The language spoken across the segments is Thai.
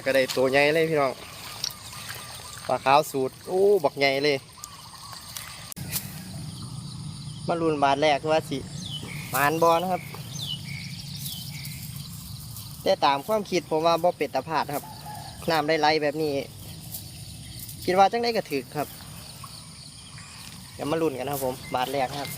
กก็ได้ตัวใหญ่เลยพี่น้องปลาขาวสูตรโอ้บักใหญ่เลยมารุนบาทแรกว่าสิมานบอนะครับ แต่ตามความคิดผมว่าบ่เป็ดตะพาดครับน้ำได้ไหลแบบนี้ คิดว่าจังได้กระถึกครับเดี๋ยวมาลุนกันนะครับผม บาทแรกครับ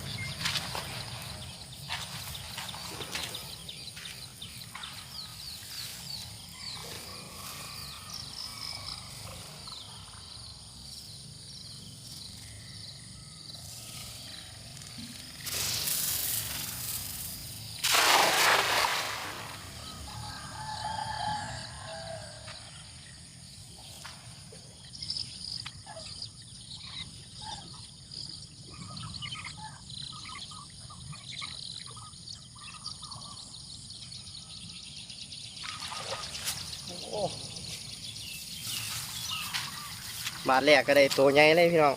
บาทแรกก็ได้ตัวใหญ่เลยพี่น้อง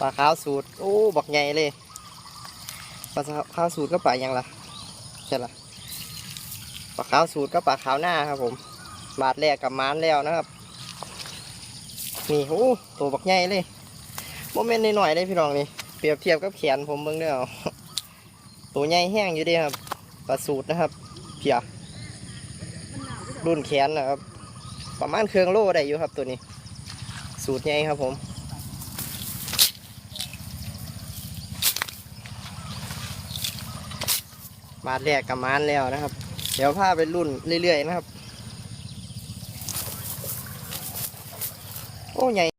ปลาขาวสูตรโอ้บักใหญ่เลยปลาขาวสูตรก็ปลายังล่ะใช่ล่ะปลาขาวสูตรก็ปลาขาวหน้าครับผม บาทแรกกับมานแล้วนะครับนี่โอ้ตัวบักใหญ่เลยโมเมนต์หน่อยๆเลยพี่น้องนี่เปรียบเทียบกับแขนผมเบิ่งเด้อเอาตัวใหญ่แห้งอยู่ดีครับปลาสูตรนะครับเพีย รุ่นแขนนะครับ ประมาณเครื่องโล่ได้อยู่ครับตัวนี้ สูตรใหญ่ครับผมบาแรกกับมานแล้วนะครับ เดี๋ยวพาไปรุ่นเรื่อยๆนะครับ โอ้ใหญ่